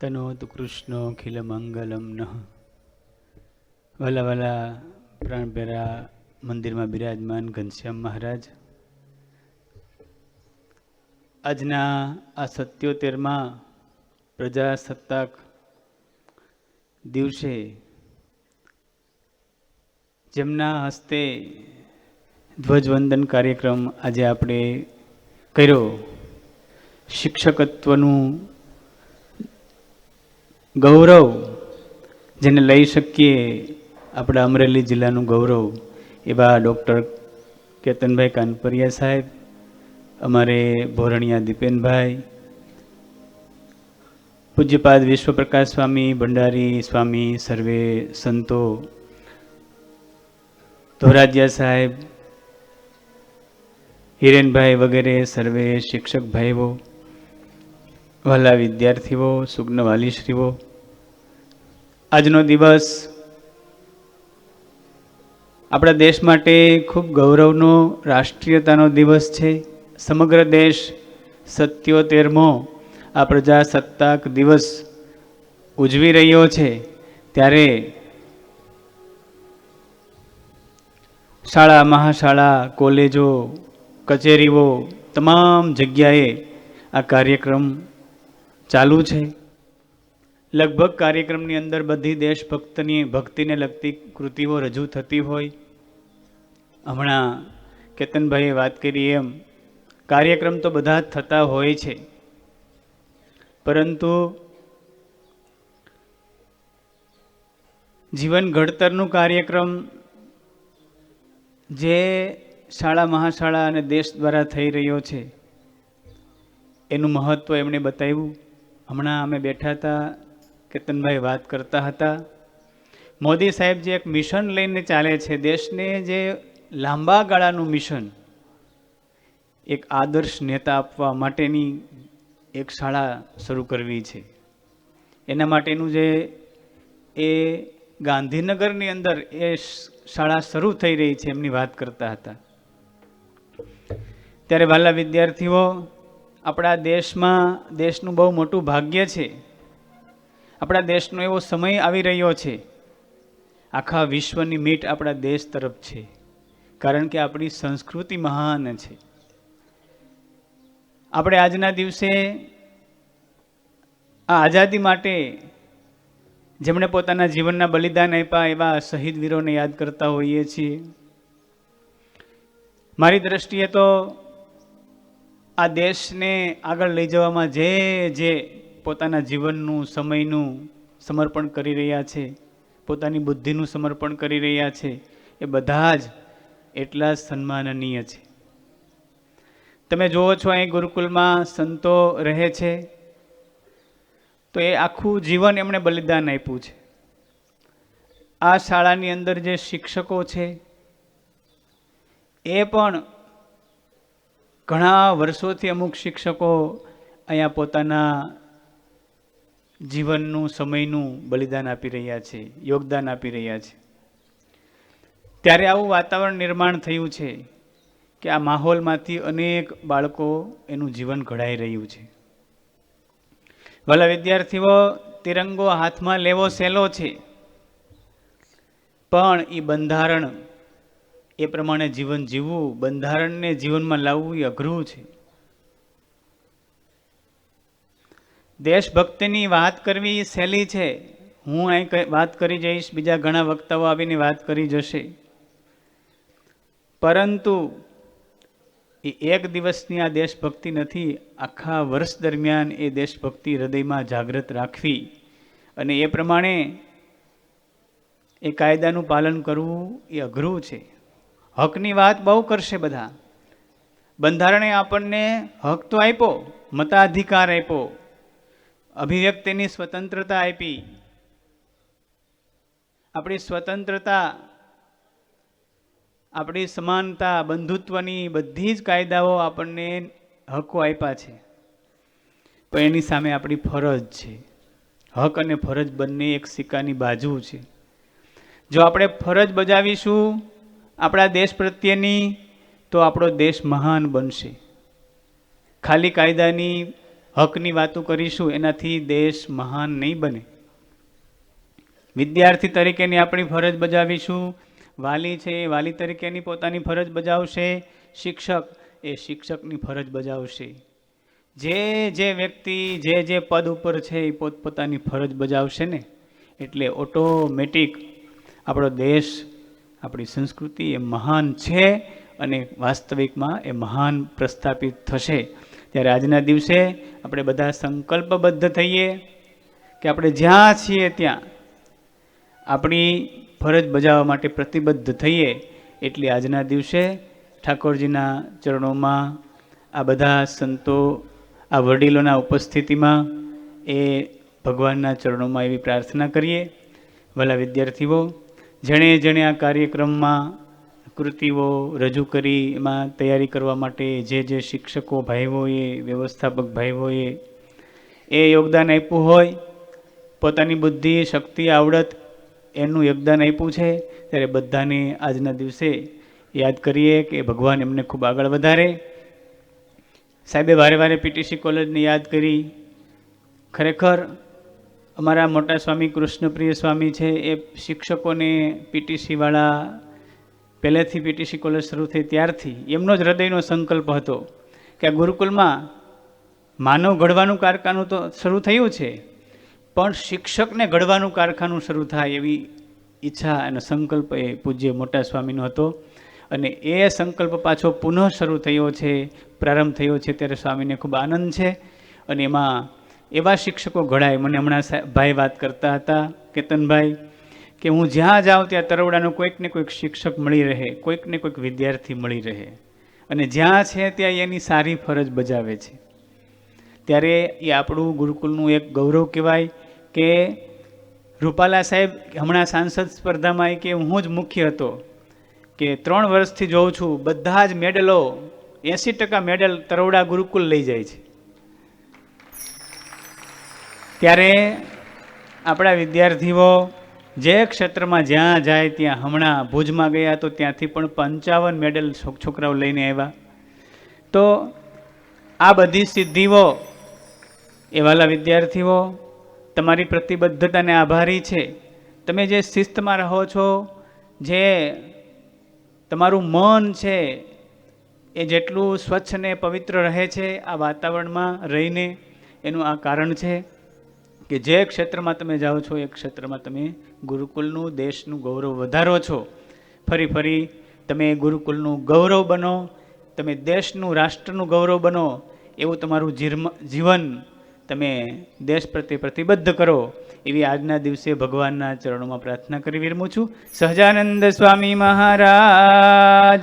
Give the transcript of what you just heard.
તનોતુ કૃષ્ણો ખિલ મંગલમ નઃ વાલા વાલા પ્રાણપેરા મંદિરમાં બિરાજમાન ઘનશ્યામ મહારાજ આજના આ સત્યોતેરમાં પ્રજાસત્તાક દિવસે જેમના હસ્તે ધ્વજવંદન કાર્યક્રમ આજે આપણે કર્યો. શિક્ષકત્વનું ગૌરવ જેને લઈ શકીએ આપણા અમરેલી જિલ્લાનું ગૌરવ, એવા ડૉક્ટર કેતનભાઈ કાનપરિયા સાહેબ, અમારે ભોરણિયા દીપેનભાઈ, પૂજ્યપાદ વિશ્વપ્રકાશ સ્વામી, ભંડારી સ્વામી, સર્વે સંતો, ધોરાજીયા સાહેબ, હિરેનભાઈ વગેરે, સર્વે શિક્ષક ભાઈઓ વહાલા વિદ્યાર્થીઓ સુગ્ન વાલીશ્રીઓ આજનો દિવસ આપણા દેશ માટે ખૂબ ગૌરવનો, રાષ્ટ્રીયતાનો દિવસ છે. સમગ્ર દેશ સત્યોતેરમો આ પ્રજાસત્તાક દિવસ ઉજવી રહ્યો છે. ત્યારે શાળા, મહાશાળા, કોલેજો, કચેરીઓ, તમામ જગ્યાએ આ કાર્યક્રમ ચાલુ છે. લગભગ કાર્યક્રમની અંદર બધી દેશભક્તની ભક્તિને લગતી કૃતિઓ રજૂ થતી હોય. હમણાં કેતનભાઈએ વાત કરી એમ, કાર્યક્રમ તો બધા જ થતા હોય છે. પરંતુ જીવન ઘડતરનું કાર્યક્રમ જે શાળા, મહાશાળા અને દેશ દ્વારા થઈ રહ્યો છે, એનું મહત્ત્વ એમણે બતાવ્યું. હમણાં અમે બેઠા હતા કેતનભાઈ વાત કરતા હતા. મોદી સાહેબ જે એક મિશન લઈને ચાલે છે દેશને, જે લાંબા ગાળાનું મિશન, એક આદર્શ નેતા આપવા માટેની એક શાળા શરૂ કરવી છે. એના માટેનું જે એ ગાંધીનગરની અંદર એ શાળા શરૂ થઈ રહી છે એમની વાત કરતા હતા. ત્યારે વાલા વિદ્યાર્થીઓ, આપણા દેશમાં, દેશનું બહુ મોટું ભાગ્ય છે. આપણા દેશનો એવો સમય આવી રહ્યો છે. આખા વિશ્વની મીટ આપણા દેશ તરફ છે. કારણ કે આપણી સંસ્કૃતિ મહાન છે. આપણે આજના દિવસે આ આઝાદી માટે જેમણે પોતાના જીવનના બલિદાન આપ્યા એવા શહીદ વીરોને યાદ કરતા હોઈએ છીએ. મારી દ્રષ્ટિએ તો આ દેશને આગળ લઈ જવામાં જે જે પોતાના જીવનનું, સમયનું સમર્પણ કરી રહ્યા છે, પોતાની બુદ્ધિનું સમર્પણ કરી રહ્યા છે, એ બધા જ એટલા જ સન્માનનીય છે. તમે જુઓ છો, અહીં ગુરુકુલમાં સંતો રહે છે. તો એ આખું જીવન એમણે બલિદાન આપ્યું છે. આ શાળાની અંદર જે શિક્ષકો છે, એ પણ ઘણા વર્ષોથી અમુક શિક્ષકો અહીંયા પોતાના જીવનનું, સમયનું બલિદાન આપી રહ્યા છે, યોગદાન આપી રહ્યા છે. ત્યારે આવું વાતાવરણ નિર્માણ થયું છે કે આ માહોલમાંથી અનેક બાળકો એનું જીવન ઘડાઈ રહ્યું છે. ભલા વિદ્યાર્થીઓ, તિરંગો હાથમાં લેવો સહેલો છે. પણ એ બંધારણ, એ પ્રમાણે જીવન જીવવું, બંધારણને જીવનમાં લાવવું એ અઘરું છે. દેશભક્તિની વાત કરવી સહેલી છે. હું અહીં વાત કરી જઈશ, બીજા ઘણા વક્તાઓ આવીને વાત કરી જશે. પરંતુ એ એક દિવસની આ દેશભક્તિ નથી, આખા વર્ષ દરમિયાન એ દેશભક્તિ હૃદયમાં જાગૃત રાખવી. અને એ પ્રમાણે એ કાયદાનું પાલન કરવું એ અઘરું છે. હકની વાત બહુ કરશે બધા. બંધારણે આપણને હક તો આપ્યો, મતાધિકાર આપ્યો. અભિવ્યક્તિની સ્વતંત્રતા આપી. આપણી સ્વતંત્રતા, આપણી સમાનતા, બંધુત્વની બધી જ કાયદાઓ આપણને હકો આપ્યા છે. પણ એની સામે આપણી ફરજ છે. હક અને ફરજ બંને એક સિક્કાની બાજુ છે. જો આપણે ફરજ બજાવીશું આપણા દેશ પ્રત્યેની, તો આપણો દેશ મહાન બનશે. ખાલી કાયદાની હકની વાતો કરીશું, એનાથી દેશ મહાન નહીં બને. વિદ્યાર્થી તરીકેની આપણી ફરજ બજાવીશું. વાલી છે એ વાલી તરીકેની પોતાની ફરજ બજાવશે. શિક્ષક એ શિક્ષકની ફરજ બજાવશે. જે જે વ્યક્તિ જે જે પદ ઉપર છે એ પોતપોતાની ફરજ બજાવશે ને, એટલે ઓટોમેટિક આપણો દેશ, આપણી સંસ્કૃતિ એ મહાન છે અને વાસ્તવિકમાં એ મહાન પ્રસ્થાપિત થશે. ત્યારે આજના દિવસે આપણે બધા સંકલ્પબદ્ધ થઈએ કે આપણે જ્યાં છીએ ત્યાં આપણી ફરજ બજાવવા માટે પ્રતિબદ્ધ થઈએ એટલે આજના દિવસે ઠાકોરજીના ચરણોમાં આ બધા સંતો, આ વડીલોના ઉપસ્થિતિમાં એ ભગવાનના ચરણોમાં એવી પ્રાર્થના કરીએ. ભલા વિદ્યાર્થીઓ, જેણે જેણે આ કાર્યક્રમમાં કૃતિઓ રજૂ કરી એમાં તૈયારી કરવા માટે જે જે શિક્ષકો ભાઈઓએ, વ્યવસ્થાપક ભાઈઓએ એ યોગદાન આપ્યું હોય, પોતાની બુદ્ધિ, શક્તિ, આવડત એનું યોગદાન આપ્યું છે, ત્યારે બધાને આજના દિવસે યાદ કરીએ કે ભગવાન એમને ખૂબ આગળ વધારે. સાહેબે વારે વારે પીટીસી કોલેજને યાદ કરી. ખરેખર અમારા મોટા સ્વામી કૃષ્ણપ્રિય સ્વામી છે, એ શિક્ષકોને પીટીસીવાળા પહેલેથી પીટીસી કોલેજ શરૂ થઈ ત્યારથી એમનો જ હૃદયનો સંકલ્પ હતો કે ગુરુકુલમાં માનવ ઘડવાનું કારખાનું તો શરૂ થયું છે, પણ શિક્ષકને ઘડવાનું કારખાનું શરૂ થાય એવી ઈચ્છા અને સંકલ્પ એ પૂજ્ય મોટા સ્વામીનો હતો. અને એ સંકલ્પ પાછો પુનઃ શરૂ થયો છે, પ્રારંભ થયો છે, ત્યારે સ્વામીને ખૂબ આનંદ છે. અને એમાં એવા શિક્ષકો ઘડાય. મને હમણાં ભાઈ વાત કરતા હતા, કેતનભાઈ. કે હું જ્યાં જાઉં ત્યાં તરવડાનો કોઈક ને કોઈક શિક્ષક મળી રહે, કોઈક ને કોઈક વિદ્યાર્થી મળી રહે. અને જ્યાં છે ત્યાં એની સારી ફરજ બજાવે છે. ત્યારે એ આપણું ગુરુકુલનું એક ગૌરવ કહેવાય કે રૂપાલા સાહેબ હમણાં સાંસદ સ્પર્ધામાં એ કે હું જ મુખ્ય હતો, કે ત્રણ વર્ષથી જોઉં છું, બધા જ મેડલો એંસી ટકા મેડલ તરવડા ગુરુકુલ લઈ જાય છે. ત્યારે આપણા વિદ્યાર્થીઓ જે ક્ષેત્રમાં જ્યાં જાય ત્યાં હમણાં ભુજમાં ગયા તો ત્યાંથી પણ પંચાવન મેડલ છોક- છોકરાઓ લઈને આવ્યા. તો આ બધી સિદ્ધિઓ એવાલા વિદ્યાર્થીઓ, તમારી પ્રતિબદ્ધતાને આભારી છે. તમે જે શિસ્તમાં રહો છો, જે તમારું મન છે, એ જેટલું સ્વચ્છ ને પવિત્ર રહે છે આ વાતાવરણમાં રહીને, એનું આ કારણ છે. કે જે ક્ષેત્રમાં તમે જાઓ છો, એ ક્ષેત્રમાં તમે ગુરુકુલનું દેશનું ગૌરવ વધારો છો. ફરી ફરી તમે ગુરુકુલનું ગૌરવ બનો, તમે દેશનું રાષ્ટ્રનું ગૌરવ બનો, એવું તમારું જીર્મ- જીવન તમે દેશ પ્રત્યે પ્રતિબદ્ધ કરો, એવી આજના દિવસે ભગવાનના ચરણોમાં પ્રાર્થના કરી વિરમું છું. સહજાનંદ સ્વામી મહારાજ.